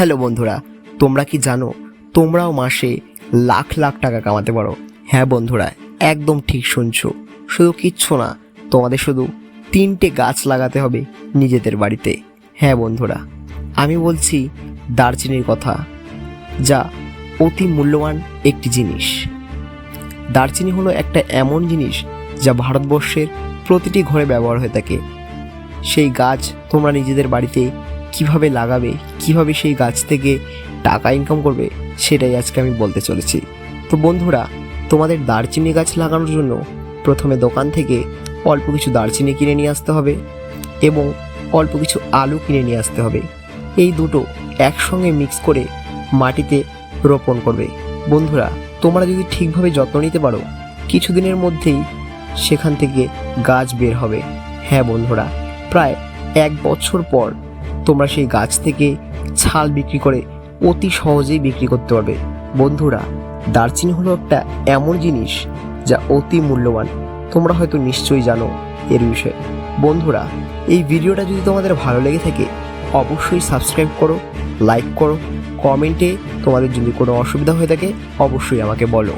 Hello বন্ধুরা, তোমরা কি জানো, তোমরাও মাসে লাখ লাখ টাকা কামাতে পারো। হ্যাঁ বন্ধুরা, একদম ঠিক শুনছো। শুধু কিচ্ছু না, তোমাদের শুধু তিনটে গাছ লাগাতে হবে নিজেদের বাড়িতে। হ্যাঁ বন্ধুরা, আমি বলছি দারচিনির কথা, যা অতি মূল্যবান একটি জিনিস। দারচিনি হলো একটা এমন জিনিস যা ভারতবর্ষের প্রতিটি ঘরে ব্যবহার হয়ে থাকে। সেই গাছ তোমরা নিজেদের বাড়িতে কীভাবে লাগাবে কীভাবে সেই গাছ থেকে টাকা ইনকাম করবে, সেটাই আজকে আমি বলতে চলেছি। তো বন্ধুরা, তোমাদের দারচিনি গাছ লাগানোর জন্য প্রথমে দোকান থেকে অল্প কিছু দারচিনি কিনে নিয়ে আসতে হবে এবং অল্প কিছু আলু কিনে নিয়ে আসতে হবে। এই দুটো একসঙ্গে মিক্স করে মাটিতে রোপণ করবে। বন্ধুরা, তোমরা যদি ঠিকভাবে যত্ন নিতে পারো, কিছুদিনের মধ্যেই সেখান থেকে গাছ বের হবে। হ্যাঁ বন্ধুরা, প্রায় এক বছর পর তোমরা সেই গাছ থেকে ছাল বিক্রি করে অতি সহজেই বিক্রি করতে পারবে। বন্ধুরা, দারচিনি হলো একটা এমন জিনিস যা অতি মূল্যবান। তোমরা হয়তো নিশ্চয়ই জানো এর বিষয়ে। বন্ধুরা, এই ভিডিওটা যদি তোমাদের ভালো লেগে থাকে, অবশ্যই সাবস্ক্রাইব করো লাইক করো কমেন্টে তোমাদের যদি কোনো অসুবিধা হয়ে থাকে, অবশ্যই আমাকে বলো।